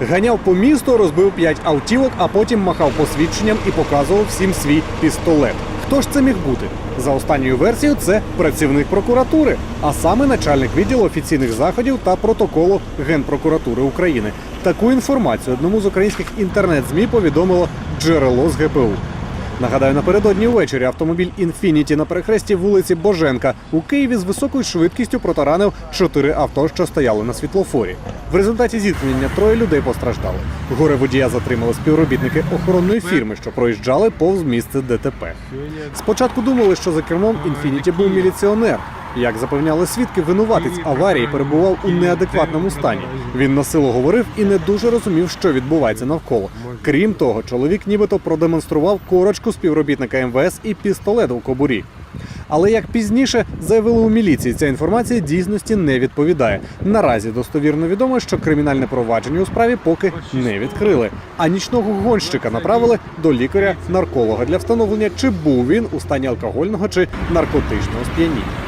Ганяв по місту, розбив п'ять автівок, а потім махав посвідченням і показував всім свій пістолет. Хто ж це міг бути? За останньою версією, це працівник прокуратури, а саме начальник відділу офіційних заходів та протоколу Генпрокуратури України. Таку інформацію одному з українських інтернет-змі повідомило джерело з ГПУ. Нагадаю, напередодні ввечері автомобіль Інфініті на перехресті вулиці Боженка у Києві з високою швидкістю протаранив чотири авто, що стояли на світлофорі. В результаті зіткнення троє людей постраждали. Горе водія затримали співробітники охоронної фірми, що проїжджали повз місце ДТП. Спочатку думали, що за кермом Інфініті був міліціонер. Як запевняли свідки, винуватець аварії перебував у неадекватному стані. Він на силу говорив і не дуже розумів, що відбувається навколо. Крім того, чоловік нібито продемонстрував корочку співробітника МВС і пістолет у кобурі. Але як пізніше заявили у міліції, ця інформація дійсності не відповідає. Наразі достовірно відомо, що кримінальне провадження у справі поки не відкрили. А нічного гонщика направили до лікаря-нарколога для встановлення, чи був він у стані алкогольного чи наркотичного сп'яніння.